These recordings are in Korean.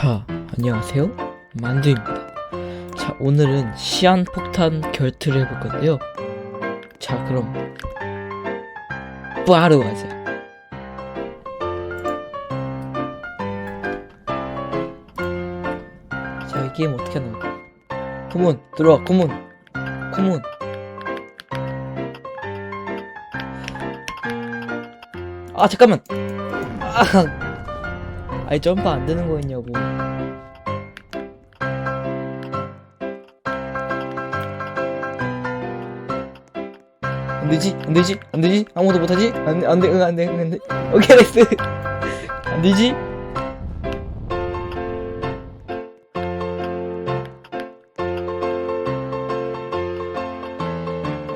자, 안녕하세요. 만두입니다. 자, 오늘은 시한폭탄 결투를 해볼 건데요. 자, 그럼 바로 가자. 자, 이 게임 어떻게 하는 거야? 구문 들어와, 구문, 구문. 아, 잠깐만. 아, 아니 점프 안 되는 거였냐고. 안 되지, 안 되지, 안 되지, 아무도 못하지, 안 돼, 안 돼, 응, 안 돼, 응, 안 돼. 오케이, 나이스. 안 되지.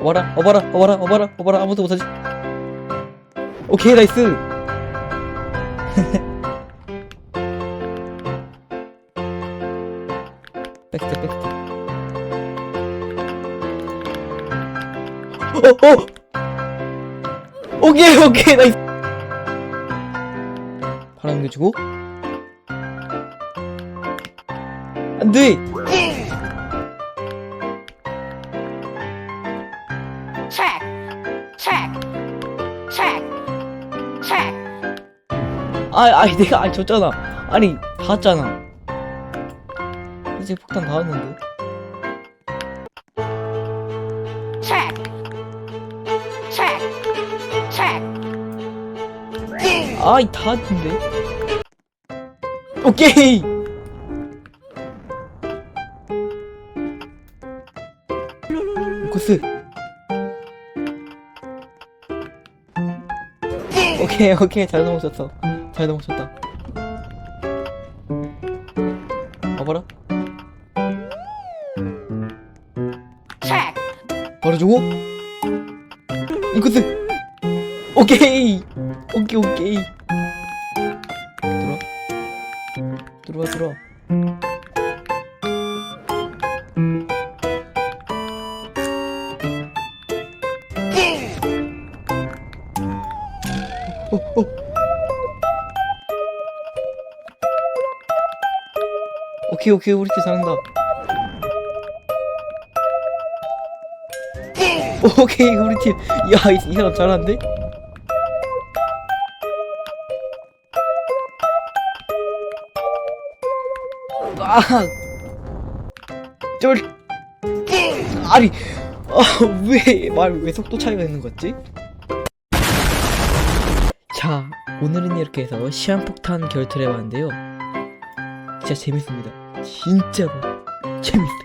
어봐라, 어봐라, 어봐라, 어봐라, 어봐라, 아무도 못하지. 오케이, 나이스. 백스텝 백스텝 어, 어! 오케이 오케이 나이스. 바람 내주고. 안돼. Check, check. 아 아니 내가 아니 졌잖아. 아니 닿았잖아 이제 폭탄 check, check, check. 아이 닿았는데? 오케이! 코스. 오케이 오케이. 잘 넘어졌어. 잘 넘어졌다. 봐봐라 바로 주고. 인코스 오케이. 오케이 오케이. 들어와. 들어와 들어와. 어, 어. 오케이 오케이. 우리 팀 잘한다 오케이 우리 팀. 야, 이, 이 사람 잘하는데? 아, 쫄. 아니, 아, 왜, 말, 왜 속도 차이가 있는 거지? 자, 오늘은 이렇게 해서 시한폭탄 결투를 해봤는데요. 진짜 재밌습니다. 진짜로 재밌어요.